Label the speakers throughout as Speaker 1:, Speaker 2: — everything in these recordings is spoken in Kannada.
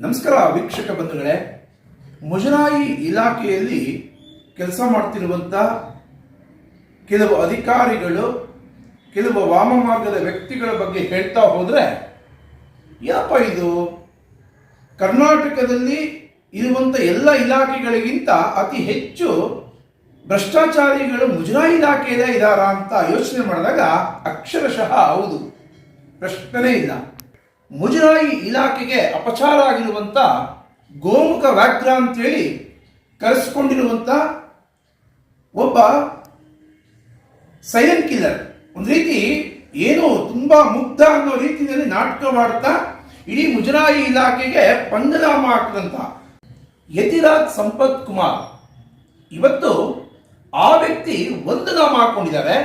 Speaker 1: ನಮಸ್ಕಾರ ವೀಕ್ಷಕ ಬಂಧುಗಳೇ. ಮುಜರಾಯಿ ಇಲಾಖೆಯಲ್ಲಿ ಕೆಲಸ ಮಾಡ್ತಿರುವಂಥ ಕೆಲವು ಅಧಿಕಾರಿಗಳು, ಕೆಲವು ವಾಮಮಾರ್ಗದ ವ್ಯಕ್ತಿಗಳ ಬಗ್ಗೆ ಹೇಳ್ತಾ ಹೋದರೆ ಏನಪ್ಪ ಇದು? ಕರ್ನಾಟಕದಲ್ಲಿ ಇರುವಂಥ ಎಲ್ಲ ಇಲಾಖೆಗಳಿಗಿಂತ ಅತಿ ಹೆಚ್ಚು ಭ್ರಷ್ಟಾಚಾರಿಗಳು ಮುಜರಾಯಿ ಇಲಾಖೆಯಲ್ಲೇ ಇದ್ದಾರಾ ಅಂತ ಯೋಚನೆ ಮಾಡಿದಾಗ ಅಕ್ಷರಶಃ ಹೌದು. ಪ್ರಶ್ನೆ ಇಲ್ಲ. ಮುಜರಾಯಿ ಇಲಾಖೆಗೆ ಅಪಚಾರ ಆಗಿರುವಂಥ ಗೋಮುಖ ವ್ಯಾಘ್ರ ಅಂತೇಳಿ ಕರೆಸಿಕೊಂಡಿರುವಂಥ ಒಬ್ಬ ಸೈಲೆಂಟ್ ಕಿಲ್ಲರ್ ಒಂದು ರೀತಿ ಏನು ತುಂಬಾ ಮುಗ್ಧ ಅನ್ನೋ ರೀತಿಯಲ್ಲಿ ನಾಟಕ ಮಾಡ್ತಾ ಇಡೀ ಮುಜರಾಯಿ ಇಲಾಖೆಗೆ ಪಂಗನಾಮ ಹಾಕಿದಂಥ ಯತಿರಾಜ್ ಸಂಪತ್ ಕುಮಾರ್. ಇವತ್ತು ಆ ವ್ಯಕ್ತಿ ಒಂದು ನಾಮ ಹಾಕೊಂಡಿದ್ದಾರೆ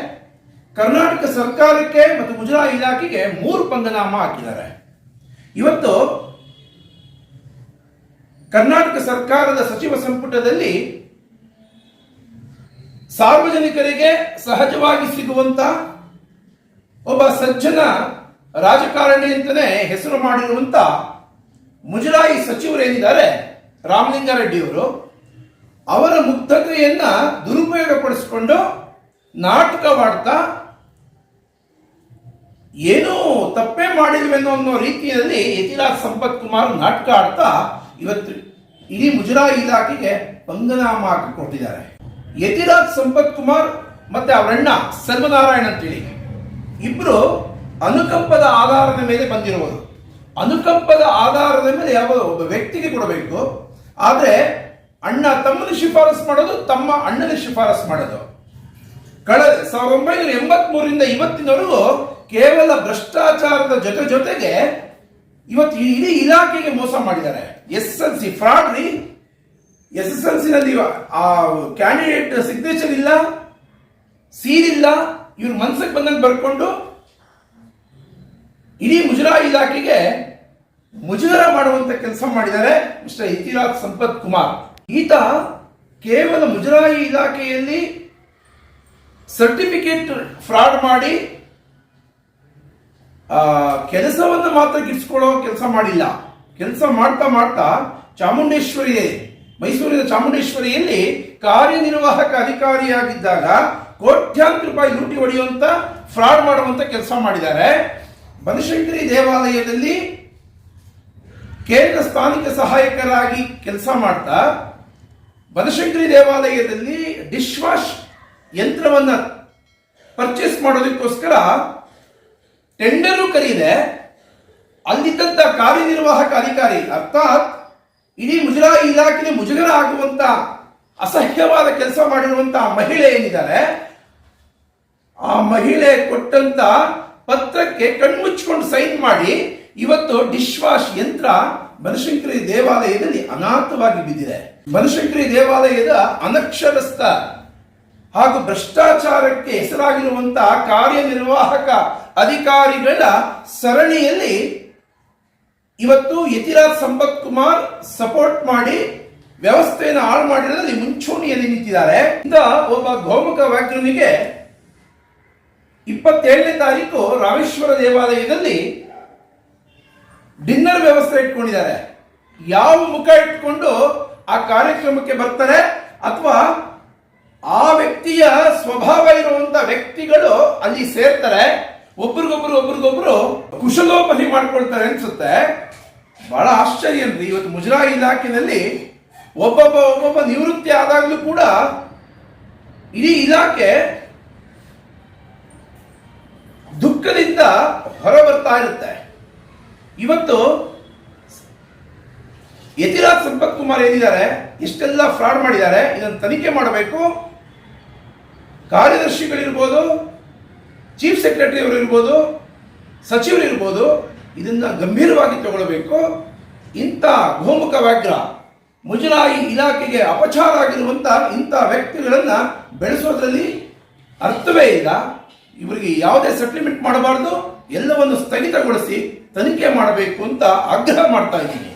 Speaker 1: ಕರ್ನಾಟಕ ಸರ್ಕಾರಕ್ಕೆ ಮತ್ತು ಮುಜರಾಯಿ ಇಲಾಖೆಗೆ ಮೂರು ಪಂಗನಾಮ ಹಾಕಿದ್ದಾರೆ ಇವತ್ತು ಕರ್ನಾಟಕ ಸರ್ಕಾರದ ಸಚಿವ ಸಂಪುಟದಲ್ಲಿ ಸಾರ್ವಜನಿಕರಿಗೆ ಸಹಜವಾಗಿ ಸಿಗುವಂತ ಒಬ್ಬ ಸಜ್ಜನ ರಾಜಕಾರಣಿ ಅಂತಲೇ ಹೆಸರು ಮಾಡಿರುವಂತ ಮುಜರಾಯಿ ಸಚಿವರೇನಿದ್ದಾರೆ ರಾಮಲಿಂಗಾರೆಡ್ಡಿಯವರು ಅವರ ಮುಗ್ಧತೆಯನ್ನ ದುರುಪಯೋಗಪಡಿಸಿಕೊಂಡು ನಾಟಕವಾಡ್ತಾ ಏನೂ ತಪ್ಪೇ ಮಾಡಿಲ್ವೇನೋ ಅನ್ನೋ ರೀತಿಯಲ್ಲಿ ಯತಿರಾಜ್ ಸಂಪತ್ ಕುಮಾರ್ ನಾಟಕ ಆಡ್ತಾ ಇವತ್ತು ಇಡೀ ಮುಜರಾಯಿ ಇಲಾಖೆಗೆ ಪಂಗನಾಮ ಹಾಕಿಕೊಟ್ಟಿದ್ದಾರೆ. ಯತಿರಾಜ್ ಸಂಪತ್ ಕುಮಾರ್ ಮತ್ತೆ ಅವರಣ್ಣ ಸರ್ವನಾರಾಯಣ್ ಅಂತೇಳಿ. ಇಬ್ರು ಅನುಕಂಪದ ಆಧಾರದ ಮೇಲೆ ಬಂದಿರುವುದು. ಅನುಕಂಪದ ಆಧಾರದ ಮೇಲೆ ಯಾವ ಒಬ್ಬ ವ್ಯಕ್ತಿಗೆ ಕೊಡಬೇಕು. ಆದ್ರೆ ಅಣ್ಣ ತಮ್ಮನ ಶಿಫಾರಸ್ ಮಾಡೋದು, ತಮ್ಮ ಅಣ್ಣನ ಶಿಫಾರಸ್ ಮಾಡೋದು. ಕಳೆದ ಸಾವಿರದ ಒಂಬೈನೂರ ಎಂಬತ್ ಮೂರರಿಂದ ಇವತ್ತಿನವರೆಗೂ ಕೇವಲ ಭ್ರಷ್ಟಾಚಾರದ ಜೊತೆ ಜೊತೆಗೆ ಇವತ್ತು ಇಡೀ ಇಲಾಖೆಗೆ ಮೋಸ ಮಾಡಿದ್ದಾರೆ. ಎಸ್ ಎಲ್ ಸಿ ಫ್ರಾಡ್ ರೀ ಎಸ್ ಎಸ್ ಎಲ್ ಸಿನಲ್ಲಿ ಆ ಕ್ಯಾಂಡಿಡೇಟ್ ಸಿಗ್ನೇಚರ್ ಇಲ್ಲ, ಸೀಲ್ ಇಲ್ಲ, ಇವ್ರ ಮನ್ಸಕ್ಕೆ ಬಂದಂಗೆ ಬರ್ಕೊಂಡು ಇಡೀ ಮುಜರಾಯಿ ಇಲಾಖೆಗೆ ಮುಜುಗರ ಮಾಡುವಂತ ಕೆಲಸ ಮಾಡಿದ್ದಾರೆ ಮಿಸ್ಟರ್ ಇತಿರಾಜ್ ಸಂಪತ್ ಕುಮಾರ್. ಈತ ಕೇವಲ ಮುಜರಾಯಿ ಇಲಾಖೆಯಲ್ಲಿ ಸರ್ಟಿಫಿಕೇಟ್ ಫ್ರಾಡ್ ಮಾಡಿ ಕೆಲಸವನ್ನು ಮಾತ್ರ ಗಿಟ್ಸ್ಕೊಳ್ಳೋ ಕೆಲಸ ಮಾಡಿಲ್ಲ. ಕೆಲಸ ಮಾಡ್ತಾ ಮಾಡ್ತಾ ಚಾಮುಂಡೇಶ್ವರಿ ಮೈಸೂರಿನ ಚಾಮುಂಡೇಶ್ವರಿಯಲ್ಲಿ ಕಾರ್ಯನಿರ್ವಾಹಕ ಅಧಿಕಾರಿಯಾಗಿದ್ದಾಗ ಕೋಟ್ಯಾಂತರ ರೂಪಾಯಿ ಲೂಟಿ ಹೊಡೆಯುವಂತ, ಫ್ರಾಡ್ ಮಾಡುವಂತ ಕೆಲಸ ಮಾಡಿದ್ದಾರೆ. ಬನಶಂಕರಿ ದೇವಾಲಯದಲ್ಲಿ ಕೇಂದ್ರ ಸ್ಥಾನಿಕ ಸಹಾಯಕರಾಗಿ ಕೆಲಸ ಮಾಡ್ತಾ, ಬನಶಂಕರಿ ದೇವಾಲಯದಲ್ಲಿ ಡಿಶ್ ವಾಶ್ ಯಂತ್ರವನ್ನ ಪರ್ಚೇಸ್ ಮಾಡೋದಕ್ಕೋಸ್ಕರ ಟೆಂಡರು ಕರೀದೆ ಅಲ್ಲಿದ್ದಂತ ಕಾರ್ಯನಿರ್ವಾಹಕ ಅಧಿಕಾರಿ, ಅರ್ಥಾತ್ ಇಡೀ ಮುಜರಾಯಿ ಇಲಾಖೆಗೆ ಮುಜುಗರ ಆಗುವಂತ ಅಸಹ್ಯವಾದ ಕೆಲಸ ಮಾಡಿರುವಂತಹ ಮಹಿಳೆ ಏನಿದ್ದಾರೆ ಆ ಮಹಿಳೆ ಕೊಟ್ಟಂತ ಪತ್ರಕ್ಕೆ ಕಣ್ಮುಚ್ಕೊಂಡು ಸೈನ್ ಮಾಡಿ, ಇವತ್ತು ಡಿಶ್ ವಾಶ್ ಯಂತ್ರ ಬನಶಂಕರಿ ದೇವಾಲಯದಲ್ಲಿ ಅನಾಥವಾಗಿ ಬಿದ್ದಿದೆ. ಬನಶಂಕರಿ ದೇವಾಲಯದ ಅನಕ್ಷರಸ್ಥ ಹಾಗೂ ಭ್ರಷ್ಟಾಚಾರಕ್ಕೆ ಹೆಸರಾಗಿರುವಂತಹ ಕಾರ್ಯನಿರ್ವಾಹಕ ಅಧಿಕಾರಿಗಳ ಸರಣಿಯಲ್ಲಿ ಇವತ್ತು ಯತಿರಾಜ್ ಸಂಪತ್ ಕುಮಾರ್ ಸಪೋರ್ಟ್ ಮಾಡಿ ವ್ಯವಸ್ಥೆಯನ್ನು ಹಾಳು ಮಾಡಿರೋದ್ರಲ್ಲಿ ಮುಂಚೂಣಿಯಲ್ಲಿ ನಿಂತಿದ್ದಾರೆ. ಇಂದ ಒಬ್ಬ ಗೋಮುಖ ವ್ಯಾಘ್ರನಿಗೆ ಇಪ್ಪತ್ತೇಳನೇ ತಾರೀಕು ರಾಮೇಶ್ವರ ದೇವಾಲಯದಲ್ಲಿ ಡಿನ್ನರ್ ವ್ಯವಸ್ಥೆ ಇಟ್ಕೊಂಡಿದ್ದಾರೆ. ಯಾವ ಮುಖ ಇಟ್ಕೊಂಡು ಆ ಕಾರ್ಯಕ್ರಮಕ್ಕೆ ಬರ್ತಾರೆ ಅಥವಾ ಆ ವ್ಯಕ್ತಿಯ ಸ್ವಭಾವ ಇರುವಂತ ವ್ಯಕ್ತಿಗಳು ಅಲ್ಲಿ ಸೇರ್ತಾರೆ. ಒಬ್ರಿಗೊಬ್ರು ಒಬ್ರಿಗೊಬ್ರು ಕುಶಲೋಪಲಿ ಮಾಡ್ಕೊಳ್ತಾರೆ ಅನ್ಸುತ್ತೆ. ಬಹಳ ಆಶ್ಚರ್ಯ ಅಂದ್ರೆ ಇವತ್ತು ಮುಜರಾ ಇಲಾಖೆಯಲ್ಲಿ ಒಬ್ಬೊಬ್ಬ ಒಬ್ಬೊಬ್ಬ ನಿವೃತ್ತಿ ಆದಾಗಲೂ ಕೂಡ ಇಡೀ ಇಲಾಖೆ ದುಃಖದಿಂದ ಹೊರ ಬರ್ತಾ ಇರುತ್ತೆ. ಇವತ್ತು ಯತಿರಾಜ್ ಸಂಪತ್ ಕುಮಾರ್ ಏನಿದ್ದಾರೆ ಇಷ್ಟೆಲ್ಲ ಫ್ರಾಡ್ ಮಾಡಿದ್ದಾರೆ, ಇದನ್ನು ತನಿಖೆ ಮಾಡಬೇಕು. ಕಾರ್ಯದರ್ಶಿಗಳಿರ್ಬೋದು ಚೀಫ್ ಸೆಕ್ರೆಟರಿ ಅವರು ಇರ್ಬೋದು ಸಚಿವರು ಇರ್ಬೋದು ಇದನ್ನ ಗಂಭೀರವಾಗಿ ತಗೊಳ್ಬೇಕು. ಇಂಥ ಗೋಮುಖ ವ್ಯಾಘ್ರ ಮುಜರಾಯಿ ಇಲಾಖೆಗೆ ಅಪಚಾರ ಆಗಿರುವಂಥ ಇಂಥ ವ್ಯಕ್ತಿಗಳನ್ನು ಬೆಳೆಸೋದ್ರಲ್ಲಿ ಅರ್ಥವೇ ಇಲ್ಲ. ಇವರಿಗೆ ಯಾವುದೇ ಸೆಟ್ಲ್ಮೆಂಟ್ ಮಾಡಬಾರ್ದು, ಎಲ್ಲವನ್ನು ಸ್ಥಗಿತಗೊಳಿಸಿ ತನಿಖೆ ಮಾಡಬೇಕು ಅಂತ ಆಗ್ರಹ ಮಾಡ್ತಾ ಇದ್ದೀನಿ.